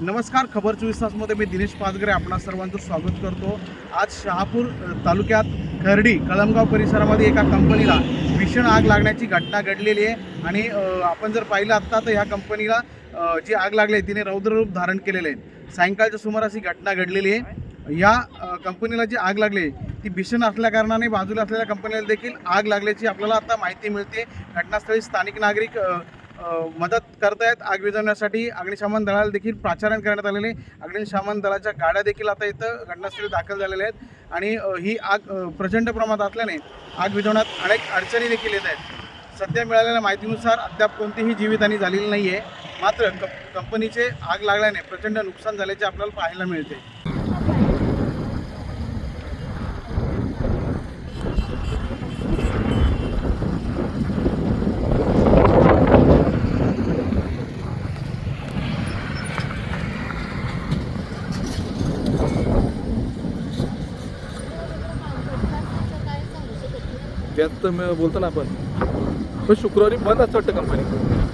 नमस्कार खबर चोवीस तासमध्ये मी दिनेश पाचगरे आपणा सर्वांचं स्वागत करतो. आज शहापूर तालुक्यात खर्डी कळमगाव परिसरामध्ये एका कंपनीला भीषण आग लागण्याची घटना घडलेली आहे. आणि आपण जर पाहिलं आत्ता तर ह्या कंपनीला जी आग लागली आहे तिने रौद्ररूप धारण केलेलं आहे. सायंकाळच्या सुमारास ही घटना घडलेली आहे. या कंपनीला जी आग लागली आहे, ती भीषण असल्याकारणाने बाजूला असलेल्या कंपनीला देखील आग लागल्याची आपल्याला आता माहिती मिळते. घटनास्थळी स्थानिक नागरिक मदत करतायत आग विझवण्यासाठी. अग्निशमन दलाला देखील प्राचारण करण्यात आलेले आहे. अग्निशमन दलाच्या गाड्या देखील आता इथं घटनास्थळी दाखल झालेल्या आहेत. आणि ही आग प्रचंड प्रमाणात असल्याने आग विझवण्यात अनेक अडचणी देखील येत आहेत. सध्या मिळालेल्या माहितीनुसार अद्याप कोणतीही जीवितहानी झालेली नाही आहे मात्र कंपनीचे आग लागल्याने प्रचंड नुकसान झाल्याचे आपल्याला पाहायला मिळते. त्यात तर बोलतो ना आपण पण शुक्रवारी बंद असतं वाटतं कंपनी